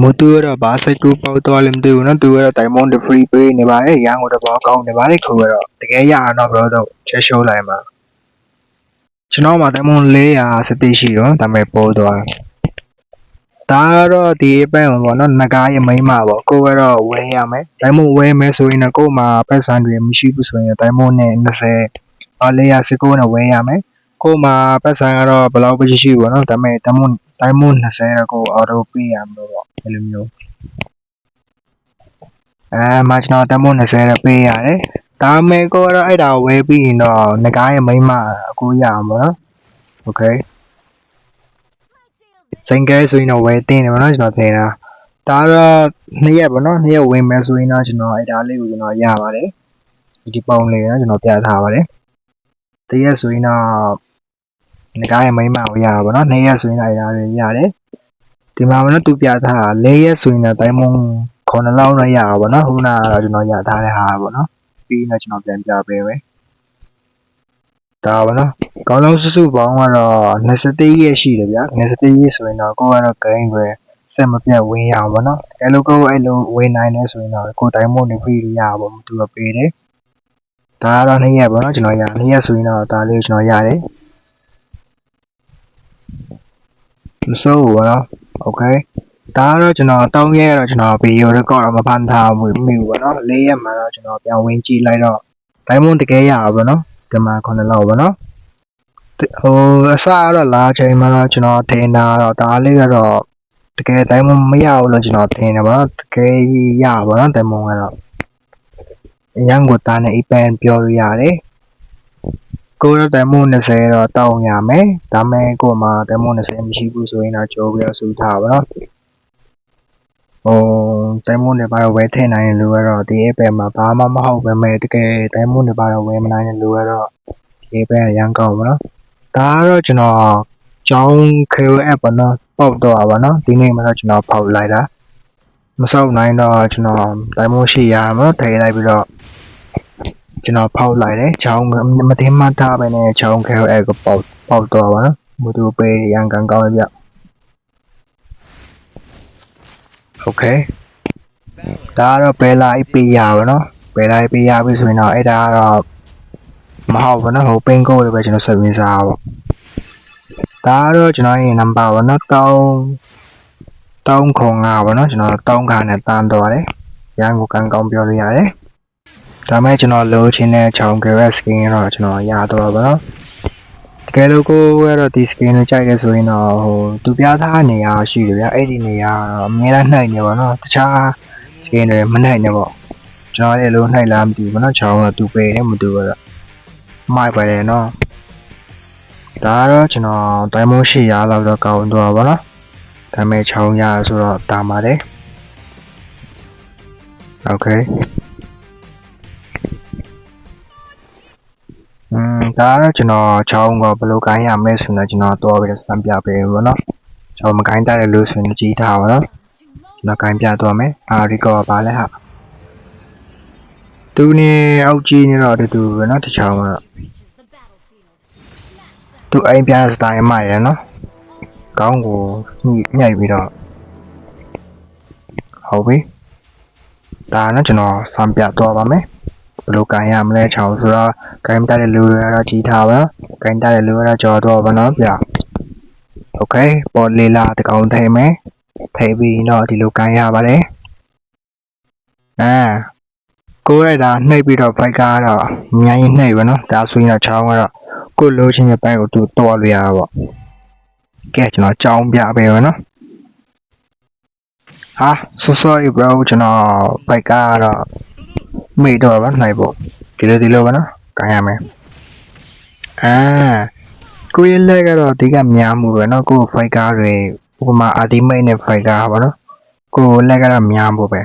မူတူကတော့ဘာစိတ်ကူးပေါက်သွားလဲမသိဘူးနော်သူကတော့ diamond free ပေးနေပါတယ်ရန်ကုန်တော့ကောင်းနေပါတယ်ခုကတော့တကယ်ရအောင်တော့ bro တော့ချက်ရှိုးလိုက်မှာကျွန်တော်မှာ diamond 400စတိရှိတော့ဒါပေမဲ့ပိုးသွားဒါကတော့ဒီအပန်းပေါ့နော်ငကားရဲ့မိန်းမပေါ့ကိုကတော့ဝဲရမယ် diamond ဝဲမယ်ဆိုရင်တော့ကို့မှာပတ်စံတွေမရှိဘူးဆိုရင် diamond နဲ့20အော်419နဲ့ဝဲရမယ်ကို့မှာပတ်စံကတော့ဘယ်လောက်ပဲရှိရှိပေါ့နော်ဒါပေမဲ့ diamond diamond 20တော့ကိုအော်တိုပေးရမှာပေါ့အဲ့လိုမျိုးအဲမှာကျွန်တော် diamond 20တော့ပေးရတယ်ဒါပေမဲ့ကိုကတော့အဲ့ဒါဝဲပြီးရင်တော့ငကားရဲ့မိန်းမအကူရအောင်ပေါ့နော် okay စိန်ကဲဆိုရင်တော့ဝယ်တင်းတယ်ဗောနော်ကျွန်တော်ထင်တာဒါတော့နှစ်ရက်ဗောနော်နှစ်ရက်ဝင်မယ်ဆိုရင်တော့ကျွန်တော်အဲ့ဒါလေးကိုကျွန်တော်ရပါတယ်ဒီဒီပုံလေးနော်ကျွန်တော်ပြထားပါတယ်တရက်ဆိုရင်တော့ ငကားရဲ့မိန်းမကိုရတာဗောနော်နှစ်ရက်ဆိုရင်တော့အဲ့ဒါလေးရတယ်ဒီမှာဗောနော်သူပြထားတာ၄ရက်ဆိုရင်တော့တိုင်းမုံ9လောက်တော့ရတာဗောနော်ခုနကတော့ကျွန်တော်ရထားတဲ့ဟာဗောနော်ပြီးတော့ကျွန်တော်ပြန်ပြပေးမယ်ဒါဗောနော်ကောင်းလုံးစုစုပေါင်းကတော့21ရက်ရှိတယ်ဗျာ21ရက်ဆိုရင်တော့ကိုကတော့ gain ပဲစက်မပြတ်ဝင်ရအောင်ဗောနော်အဲလိုကိုအဲ့လိုဝင်နိုင်နေဆိုရင်တော့ကိုတိုင်းမို့နေပြီးရပါဘူးသူကပေးတယ်ဒါကတော့2ရက်ဗောနော်ကျွန်တော်ရ2ရက်ဆိုရင်တော့ဒါလေးကျွန်တော်ရတယ် မစိုးဘူးဗောနော် okay ဒါကတော့ကျွန်တော်3ရက်ကတော့ကျွန်တော်ဗီဒီယို record တော့မဖန်ထားဘူးမိဘူးဗောနော်4ရက်မှာတော့ကျွန်တော်ပြန်ဝင်ကြည့်လိုက်တော့ diamond တကယ်ရပါဗောနော်ဒီမှာ9လောက်ဗောနော်ဟိုအစကတော့လာချိန်မှာတော့ကျွန်တော်ထင်တာတော့ဒါလေးကတော့တကယ်တိုင်းမမရဘူးလို့ကျွန်တော်ထင်တယ်ဗောနော်တကယ်ရပါတော့တိုင်မုံကတော့ရန်ကိုတာနဲ့အိပန်ပြောလို့ရတယ် ကိုရတိုင်မုံ20တော့တောင်းရမယ်ဒါမဲ့ကိုမှတိုင်မုံ20မရှိဘူးဆိုရင်တော့ကြိုးပြီးတော့စူထားပါတော့ဟိုတိုင်မုံတွေပါတော့ဝယ်ထည့်နိုင်တဲ့လူကတော့ဒီအပယ်မှာဘာမှမဟုတ်ပဲမဲ့တကယ်တိုင်မုံတွေပါတော့ဝယ်မနိုင်တဲ့လူကတော့ဒီအပယ်ရန်ကောင်းပါတော့ဒါကတော့ကျွန်တော်ကျောင်း KOF ပေါ့နော်ပေါက်တော့ပါနော်ဒီနေ့မှတော့ကျွန်တော်ပေါက်လိုက်တာမစောက်နိုင်တော့ကျွန်တော်တိုင်းမိုးရှိရမှာထည့်လိုက်ပြီးတော့ ကျွန်တော်ပေါက်လိုက်တယ်ကျောင်းမတင်မထားပဲနဲ့ကျောင်း KOF ကိုပေါက်ပေါက်တော့ပါနော်မူတူပေးရန်ကန်ကောင်းပြโอเคဒါကတော့ဘယ်လာအိပ်ပေးရပါနော်ဘယ်လာအိပ်ပေးရပြီဆိုရင်တော့အဲ့ဒါကတော့ မဟုတ်ဘူးနော်ဟိုပင်းကိုတွေပဲကျွန်တော်ဆက်ဝင်စားပါဒါကတော့ကျွန်တော်ရဲ့ number ပါနော်တောင်းတောင်းခုံငါပါနော်ကျွန်တော်တောင်းခါနဲ့တန်းတော့တယ်ရန်ကိုကန်ကောင်းပြောလို့ရတယ် ဒါမဲ့ကျွန်တော်လိုချင်တဲ့ချောင်း grass skin တော့ကျွန်တော်ရတော့ပါနော်တကယ်လို့ကိုကတော့ဒီ skin ကိုကြိုက်တယ်ဆိုရင်တော့ဟိုသူပြထားနေရရှိတယ်ဗျအဲ့ဒီနေရအများအားနှိုက်နေပါနော်တခြား skin တွေမနှိုက်နေပေါ့ကျွန်တော်လည်းလိုနှိုက်လားမသိဘူးနော်ချောင်းတော့သူပေတယ်မတူဘူးတော့မိုက်ပါတယ်နော်ဒါကတော့ကျွန်တော် diamond 800လောက်တော့ကောင်းတော့ပါနော်ဒါပေမဲ့ချောင်းရဆိုတော့တာပါတယ် okay ဒါကတော့ကျွန်တော်ချောင်းကဘယ်လိုကိုင်းရမလဲဆိုတော့ကျွန်တော်တော့ပြီးတော့စမ်းပြပေးပါနော်ကျွန်တော်မကိုင်းတတ်တဲ့လို့ဆိုရင်ကြည့်ထားပါနော်ကျွန်တော်ကိုင်းပြတော့မယ်အာဒီကောပါလဲဟာသူနေအောက်ကြီးနေတော့တူတူပဲနော်တချောင်းကတော့သူအိမ်ပြန်စတိုင်မှရယ်နော်ကောင်းကိုညှိညှိုက်ပြီးတော့ဟုတ်ပြီဒါနဲ့ကျွန်တော်စမ်းပြတော့ပါမယ် ဘယ်လိုကန်ရမလဲချောင်းဆိုတော့ကန်တက်တဲ့လူတွေကတော့ကြီးထားပါကန်တက်တဲ့လူတွေကတော့ကြော်တော့ပါနော်ဗျโอเคပေါ်လေးလာတကောင်ထိမယ်ထိပြီးတော့ဒီလိုကန်ရပါတယ်အာကိုယ်ရတာနှိပ်ပြီးတော့ဖိုက်ကားတော့အများကြီးနှိပ်ပါနော်ဒါဆိုရင်တော့ချောင်းကတော့ ကိုလိုချင်တဲ့ဘက်ကိုသူတော်လို့ရတာပေါ့ကဲကျွန်တော်ကြောင်းပြပေးမယ်နော်ဟာ so sorry bro ကျွန်တော်ဘိုက်ကတော့ မေ့တော့ပါနိုင်ပေါ့ဒီလိုဒီလိုပါနော်ကိုင်းရမယ်အာကိုရလက်ကတော့ဒီကများမှုပဲနော်ကိုဖိုက်ကားတွေဥပမာအာဒီမိတ်နဲ့ဖိုက်ကားပါနော်ကိုလက်ကတော့များမှုပဲ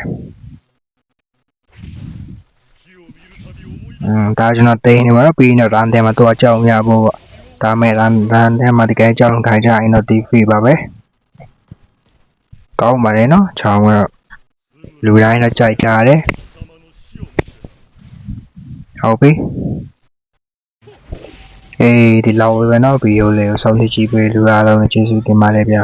อืมဒါကျွန်တော်တိန်နေပါတော့ပြီးရင်တော့ရန်တယ်မှာတော့အကြောင်းရဖို့ပေါ့ဒါမဲ့ရန်ရန်တယ်မှာတကယ်အကြောင်းခိုင်ကြရင်တော့ဒီဖီပါပဲကောင်းပါတယ်နော်ချောင်းကတော့လူတိုင်းတော့ကြိုက်ကြတယ် ဟုတ်ပြီအေးဒီလောက်ပဲနော်ဗီဒီယိုလေးကိုစောင့်ကြည့်ကြည့်ပေးလူအားလုံးကျေးဇူးတင်ပါတယ်ဗျာ